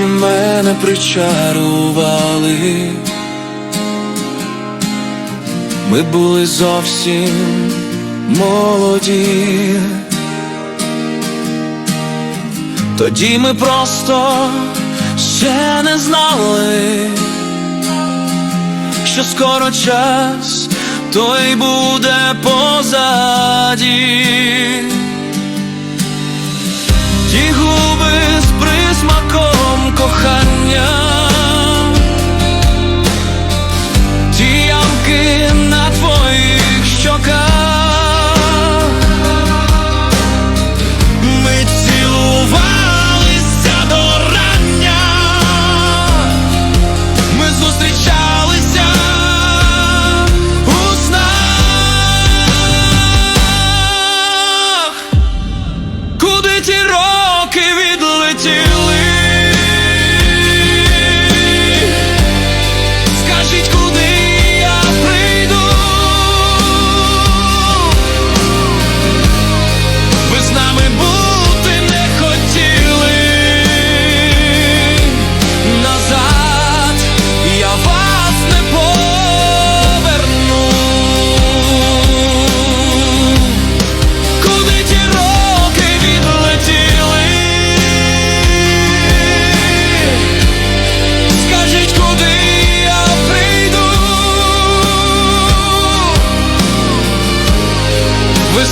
не причарували. Ми були зовсім молоді. Тоді ми просто ще не знали, що скоро час той буде позаді.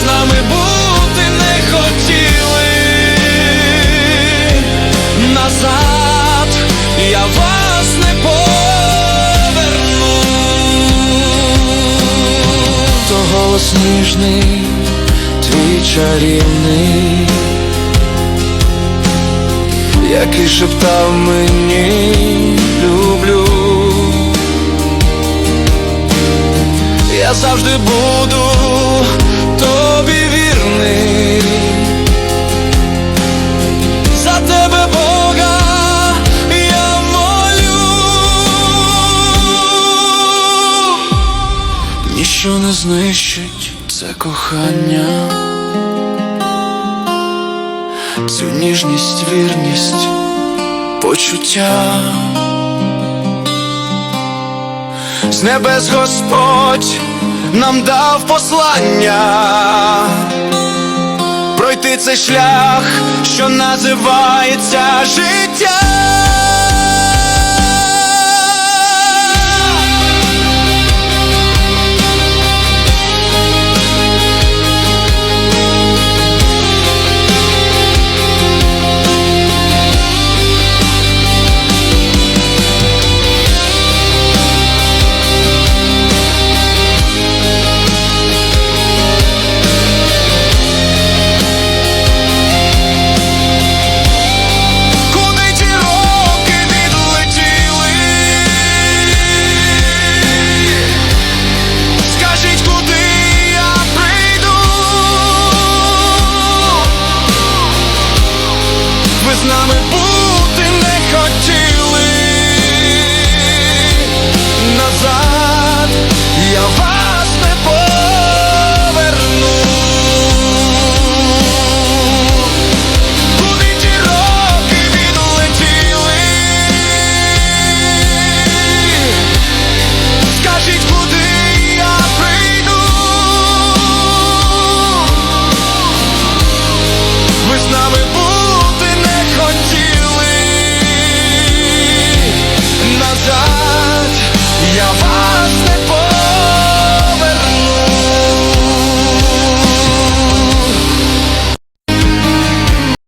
З нами бути не хотіли назад, я вас не поверну. То голос ніжний, твій чарівний, який шептав мені люблю. Я завжди буду Ніщо не знищить це кохання, цю ніжність, вірність, почуття. З небес Господь нам дав послання пройти цей шлях, що називається життя.